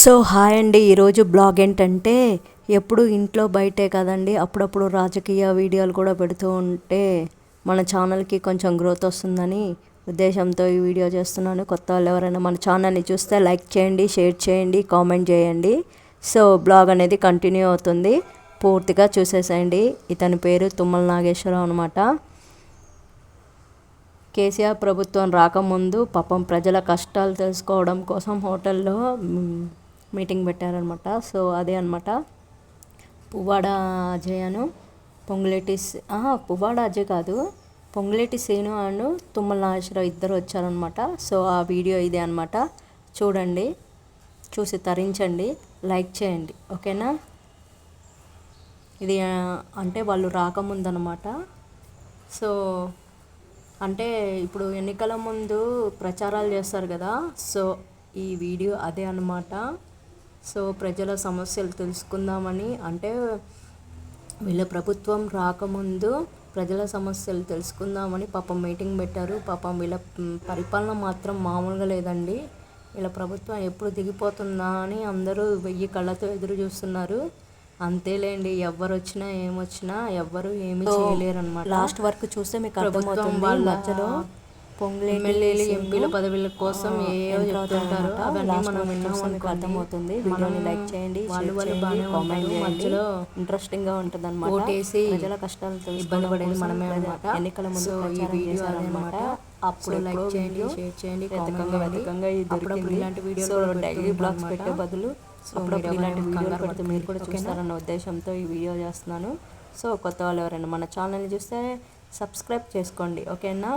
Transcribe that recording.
So hi అండి. ఈరోజు blog ఏంటంటే ఎప్పుడు ఇంట్లో బయటే కదండి. అప్పుడప్పుడు రాజకీయ వీడియోలు కూడా పెడుతూ ఉంటే మన ఛానల్కి కొంచెం గ్రోత్ వస్తుందని ఉద్దేశంతో ఈ వీడియో చేస్తున్నాను. కొత్త వాళ్ళు ఎవరైనా మన ఛానల్ని చూస్తే లైక్ చేయండి షేర్ చేయండి కామెంట్ చేయండి. సో బ్లాగ్ అనేది కంటిన్యూ అవుతుంది. పూర్తిగా చూసేసేయండి. ఇతని పేరు తుమ్మల నాగేశ్వరరావు అనమాట కేసీఆర్ ప్రభుత్వం రాకముందు పాపం ప్రజల కష్టాలు తెలుసుకోవడం కోసం హోటల్లో మీటింగ్ పెట్టారనమాట. సో అదే అనమాట పువ్వాడ అజయను పొంగులేటి సి- ఆహా, పువ్వాడ అజయ్ కాదు. పొంగులేటి సీను అండ్ తుమ్మల నాగేశ్వరరావు ఇద్దరు వచ్చారనమాట. సో ఆ వీడియో ఇదే అనమాట చూడండి. చూసి తరించండి. లైక్ చేయండి. ఓకేనా? ఇది అంటే వాళ్ళు రాకముందనమాట. సో అంటే ఇప్పుడు ఎన్నికల ముందు ప్రచారాలు చేస్తారు కదా. సో ఈ వీడియో అదే అన్నమాట. సో ప్రజల సమస్యలు తెలుసుకుందామని అంటే వీళ్ళ ప్రభుత్వం రాకముందు ప్రజల సమస్యలు తెలుసుకుందామని పాపం మీటింగ్ పెట్టారు. పాపం వీళ్ళ పరిపాలన మాత్రం మామూలుగా లేదండి. వీళ్ళ ప్రభుత్వం ఎప్పుడు దిగిపోతుందా అని అందరూ వెయ్యి కళ్ళతో ఎదురు చూస్తున్నారు. అంతేలేండి ఎవరు వచ్చినా ఏమొచ్చినా ఎవ్వరు ఏమీ చేయలేరు అనమాట లాస్ట్ వరకు చూస్తే మీకు అర్థమవుతుంది వాళ్ళ మధ్యలో ఎమ్మెల్యేలు ఎంపీల పదవుల కోసం ఏవో enter చెప్తుంటారు. అవన్నీ మనం విన్నాం. అర్థమవుతుంది వీడియోని లైక్ చేయండి వాళ్ళు వాళ్ళు బాగానే కామెంట్ మధ్యలో ఇంట్రెస్టింగ్గా ఉంటుంది అనమాట ఓటేసి ప్రజల కష్టాలు ఇబ్బంది పడేది మనమే అనమాట ఎన్నికల ముందు ఈ వీడియో అదనమాట. అప్పుడు లైక్ చేయండి, షేర్ చేయండి, వెతకంగా. వెతకంగా ఇది దొరికింది. ఇలాంటి వీడియోలు డైలీ బ్లాగ్స్ పెట్టే. బదులు అప్పుడప్పుడు ఇలాంటి వీడియోలు పెడితే మీరు కూడా? చూస్తారన్న ఉద్దేశంతో ఈ వీడియో చేస్తున్నాను సో కొత్త వాళ్ళు ఎవరైనా మన ఛానల్ని చూస్తే సబ్స్క్రైబ్ చేసుకోండి ఓకేనా